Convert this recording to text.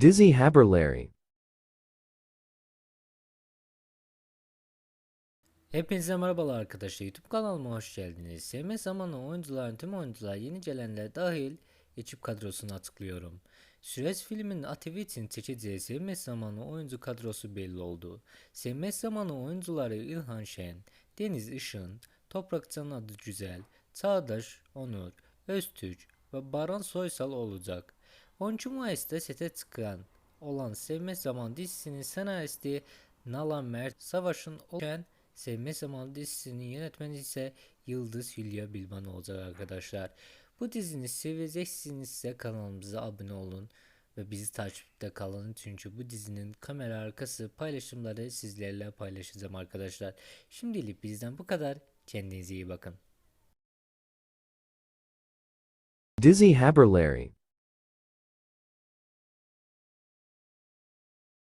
Dizzy Haberlarry. Hepinize merhabalar arkadaşlar YouTube kanalıma hoş geldiniz. Sevme zamanı oyuncuların tüm oyuncular yeni gelenler dahil ekip kadrosunu açıklıyorum. Süreç filminin ATV için çekeceği Sevme zamanı oyuncu kadrosu belli oldu. Sevme zamanı oyuncuları İlhan Şen, Deniz Işın, Toprak Can Adı Güzel, Çağdaş Onur, Öztürk ve Baran Soysal olacak. 13 Mayıs'ta sete çıkan olan Sevme Zaman dizisinin senaristi Nalan Mert Savaş'ın oluşan Sevme Zaman dizisinin yönetmeni ise Yıldız Hülya Bilban olacak arkadaşlar. Bu dizini seveceksinizse kanalımıza abone olun ve bizi takipte kalın çünkü bu dizinin kamera arkası paylaşımları sizlerle paylaşacağım arkadaşlar. Şimdilik bizden bu kadar. Kendinize iyi bakın. Dizzy Haberlarry.